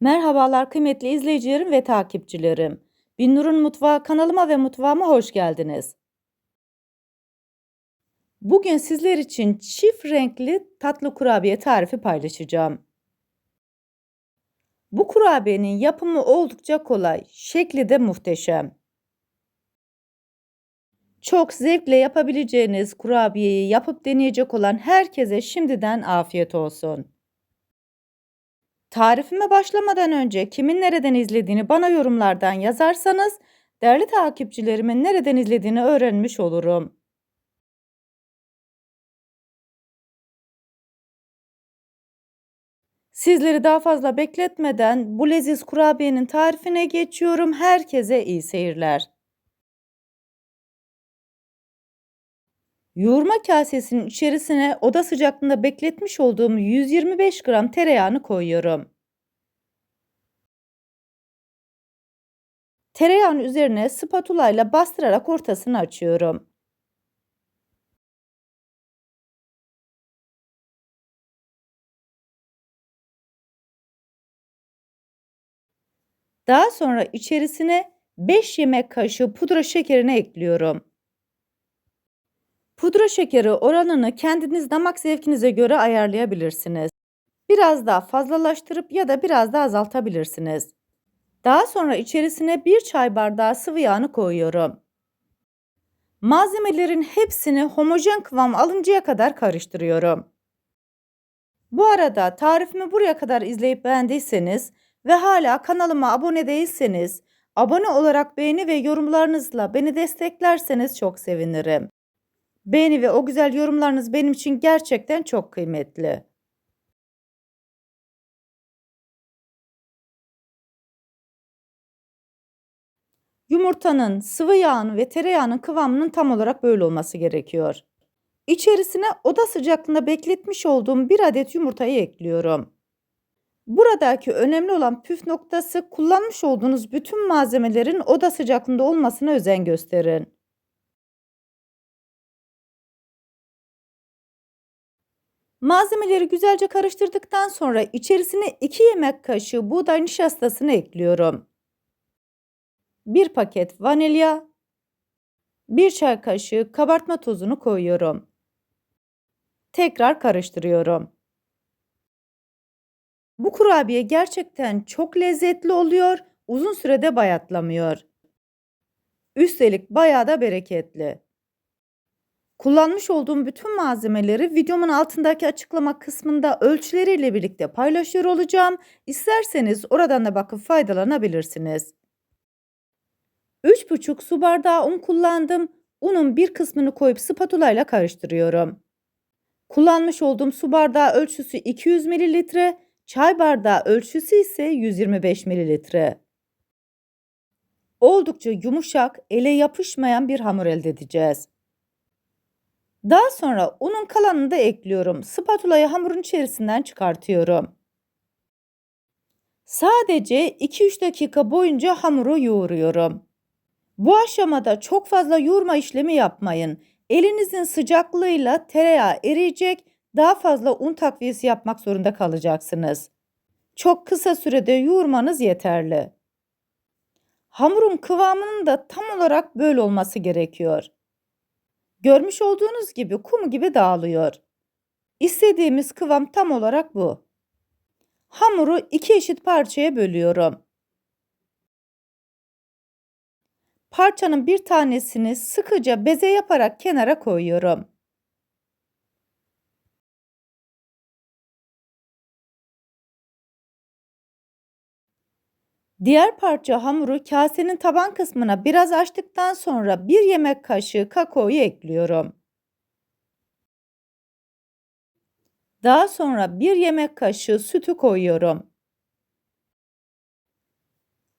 Merhabalar kıymetli izleyicilerim ve takipçilerim. Binnur'un Mutfağı kanalıma ve mutfağıma hoş geldiniz. Bugün sizler için çift renkli tatlı kurabiye tarifi paylaşacağım. Bu kurabiyenin yapımı oldukça kolay, şekli de muhteşem. Çok zevkle yapabileceğiniz kurabiyeyi yapıp deneyecek olan herkese şimdiden afiyet olsun. Tarifime başlamadan önce kimin nereden izlediğini bana yorumlardan yazarsanız değerli takipçilerimin nereden izlediğini öğrenmiş olurum. Sizleri daha fazla bekletmeden bu leziz kurabiyenin tarifine geçiyorum. Herkese iyi seyirler. Yoğurma kasesinin içerisine oda sıcaklığında bekletmiş olduğum 125 gram tereyağını koyuyorum. Tereyağın üzerine spatula ile bastırarak ortasını açıyorum. Daha sonra içerisine 5 yemek kaşığı pudra şekerini ekliyorum. Pudra şekeri oranını kendiniz damak zevkinize göre ayarlayabilirsiniz. Biraz daha fazlalaştırıp ya da biraz daha azaltabilirsiniz. Daha sonra içerisine bir çay bardağı sıvı yağını koyuyorum. Malzemelerin hepsini homojen kıvam alıncaya kadar karıştırıyorum. Bu arada tarifimi buraya kadar izleyip beğendiyseniz ve hala kanalıma abone değilseniz abone olarak beğeni ve yorumlarınızla beni desteklerseniz çok sevinirim. Beğeni ve o güzel yorumlarınız benim için gerçekten çok kıymetli. Yumurtanın, sıvı yağın ve tereyağının kıvamının tam olarak böyle olması gerekiyor. İçerisine oda sıcaklığında bekletmiş olduğum bir adet yumurtayı ekliyorum. Buradaki önemli olan püf noktası kullanmış olduğunuz bütün malzemelerin oda sıcaklığında olmasına özen gösterin. Malzemeleri güzelce karıştırdıktan sonra içerisine 2 yemek kaşığı buğday nişastasını ekliyorum. 1 paket vanilya, 1 çay kaşığı kabartma tozunu koyuyorum. Tekrar karıştırıyorum. Bu kurabiye gerçekten çok lezzetli oluyor, uzun sürede bayatlamıyor. Üstelik bayağı da bereketli. Kullanmış olduğum bütün malzemeleri videomun altındaki açıklama kısmında ölçüleriyle birlikte paylaşıyor olacağım. İsterseniz oradan da bakıp faydalanabilirsiniz. 3,5 su bardağı un kullandım. Unun bir kısmını koyup spatula ile karıştırıyorum. Kullanmış olduğum su bardağı ölçüsü 200 ml, çay bardağı ölçüsü ise 125 ml. Oldukça yumuşak, ele yapışmayan bir hamur elde edeceğiz. Daha sonra unun kalanını da ekliyorum. Spatulayı hamurun içerisinden çıkartıyorum. Sadece 2-3 dakika boyunca hamuru yoğuruyorum. Bu aşamada çok fazla yoğurma işlemi yapmayın. Elinizin sıcaklığıyla tereyağı eriyecek, daha fazla un takviyesi yapmak zorunda kalacaksınız. Çok kısa sürede yoğurmanız yeterli. Hamurun kıvamının da tam olarak böyle olması gerekiyor. Görmüş olduğunuz gibi kum gibi dağılıyor. İstediğimiz kıvam tam olarak bu. Hamuru iki eşit parçaya bölüyorum. Parçanın bir tanesini sıkıca beze yaparak kenara koyuyorum. Diğer parça hamuru kasenin taban kısmına biraz açtıktan sonra bir yemek kaşığı kakaoyu ekliyorum. Daha sonra bir yemek kaşığı sütü koyuyorum.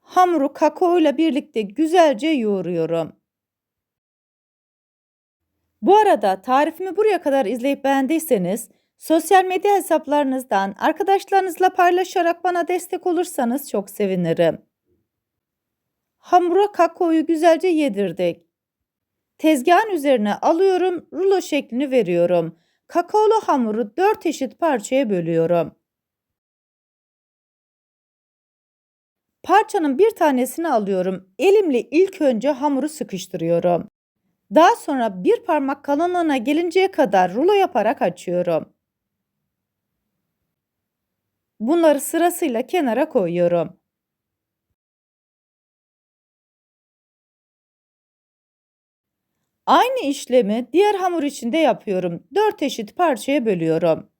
Hamuru kakao ile birlikte güzelce yoğuruyorum. Bu arada tarifimi buraya kadar izleyip beğendiyseniz Sosyal medya hesaplarınızdan arkadaşlarınızla paylaşarak bana destek olursanız çok sevinirim. Hamura kakaoyu güzelce yedirdik. Tezgahın üzerine alıyorum, rulo şeklini veriyorum. Kakaolu hamuru 4 eşit parçaya bölüyorum. Parçanın bir tanesini alıyorum. Elimle ilk önce hamuru sıkıştırıyorum. Daha sonra bir parmak kalınlığına gelinceye kadar rulo yaparak açıyorum. Bunları sırasıyla kenara koyuyorum. Aynı işlemi diğer hamur için de yapıyorum. 4 eşit parçaya bölüyorum.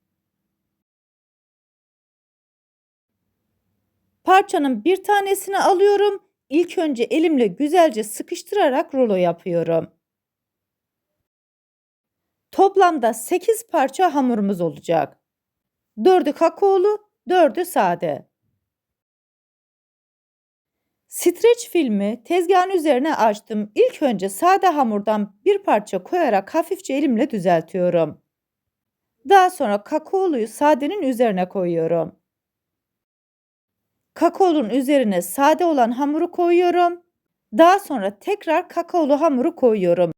Parçanın bir tanesini alıyorum. İlk önce elimle güzelce sıkıştırarak rulo yapıyorum. Toplamda 8 parça hamurumuz olacak. 4'ü kakaolu, 4'ü sade. Streç filmi tezgahın üzerine açtım. İlk önce sade hamurdan bir parça koyarak hafifçe elimle düzeltiyorum. Daha sonra kakaoluyu sadenin üzerine koyuyorum. Kakaolun üzerine sade olan hamuru koyuyorum. Daha sonra tekrar kakaolu hamuru koyuyorum.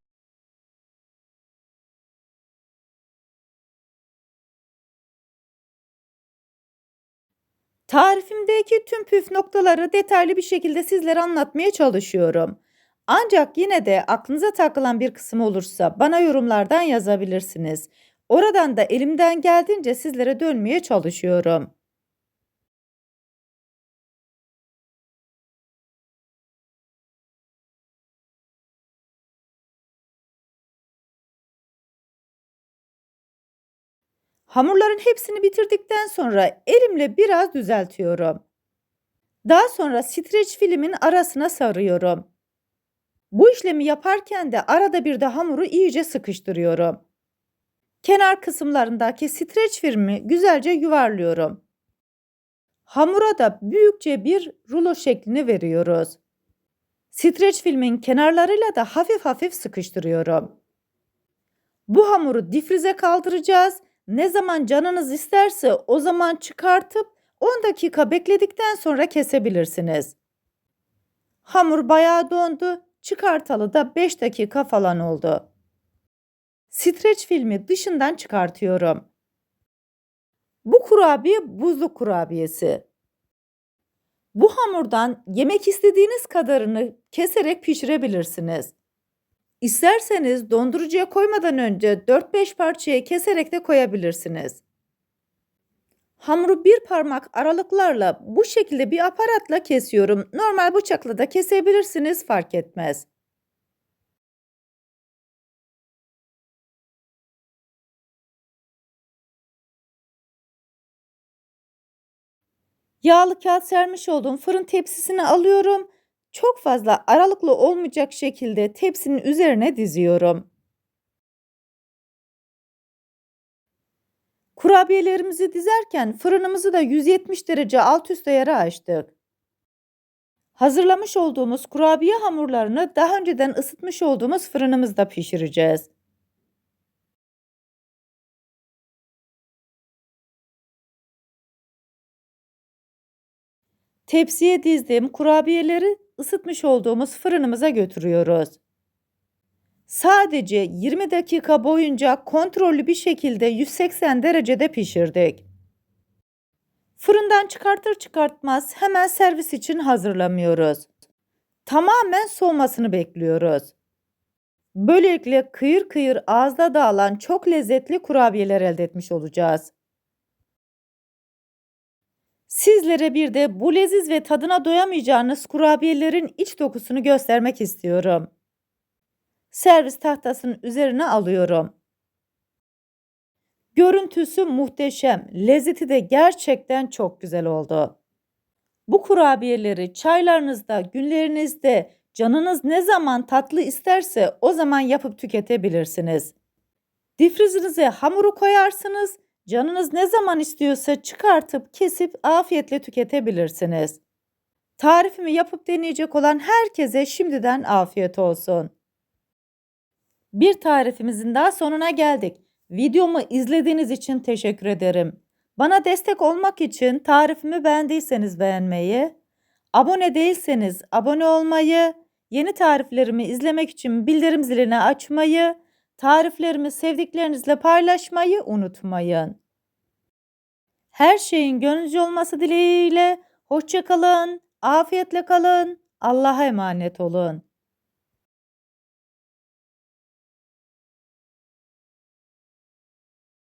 Tarifimdeki tüm püf noktaları detaylı bir şekilde sizlere anlatmaya çalışıyorum. Ancak yine de aklınıza takılan bir kısım olursa bana yorumlardan yazabilirsiniz. Oradan da elimden geldiğince sizlere dönmeye çalışıyorum. Hamurların hepsini bitirdikten sonra elimle biraz düzeltiyorum. Daha sonra streç filmin arasına sarıyorum. Bu işlemi yaparken de arada bir de hamuru iyice sıkıştırıyorum. Kenar kısımlarındaki streç filmi güzelce yuvarlıyorum. Hamura da büyükçe bir rulo şeklini veriyoruz. Streç filmin kenarlarıyla da hafif hafif sıkıştırıyorum. Bu hamuru difrize kaldıracağız ne zaman canınız isterse o zaman çıkartıp 10 dakika bekledikten sonra kesebilirsiniz. Hamur bayağı dondu. Çıkartalı da 5 dakika falan oldu. Streç filmi dışından çıkartıyorum. Bu kurabiye buzlu kurabiyesi. Bu hamurdan yemek istediğiniz kadarını keserek pişirebilirsiniz. İsterseniz dondurucuya koymadan önce 4-5 parçaya keserek de koyabilirsiniz. Hamuru bir parmak aralıklarla bu şekilde bir aparatla kesiyorum. Normal bıçakla da kesebilirsiniz fark etmez. Yağlı kağıt sermiş olduğum fırın tepsisini alıyorum çok fazla aralıklı olmayacak şekilde tepsinin üzerine diziyorum. Kurabiyelerimizi dizerken fırınımızı da 170 derece alt üst ayarı açtık. Hazırlamış olduğumuz kurabiye hamurlarını daha önceden ısıtmış olduğumuz fırınımızda pişireceğiz. Tepsiye dizdiğim kurabiyeleri ısıtmış olduğumuz fırınımıza götürüyoruz. Sadece 20 dakika boyunca kontrollü bir şekilde 180 derecede pişirdik. Fırından çıkartır çıkartmaz hemen servis için hazırlamıyoruz. Tamamen soğumasını bekliyoruz. Böylelikle kıyır kıyır ağızda dağılan çok lezzetli kurabiyeler elde etmiş olacağız. Sizlere bir de bu leziz ve tadına doyamayacağınız kurabiyelerin iç dokusunu göstermek istiyorum. Servis tahtasının üzerine alıyorum. Görüntüsü muhteşem, lezzeti de gerçekten çok güzel oldu. Bu kurabiyeleri çaylarınızda, günlerinizde canınız ne zaman tatlı isterse o zaman yapıp tüketebilirsiniz. Difrizinize hamuru koyarsınız Canınız ne zaman istiyorsa çıkartıp kesip afiyetle tüketebilirsiniz. Tarifimi yapıp deneyecek olan herkese şimdiden afiyet olsun. Bir tarifimizin daha sonuna geldik. Videomu izlediğiniz için teşekkür ederim. Bana destek olmak için tarifimi beğendiyseniz beğenmeyi, abone değilseniz abone olmayı, yeni tariflerimi izlemek için bildirim zilini açmayı Tariflerimi sevdiklerinizle paylaşmayı unutmayın. Her şeyin gönlünüzce olması dileğiyle. Hoşçakalın. Afiyetle kalın. Allah'a emanet olun.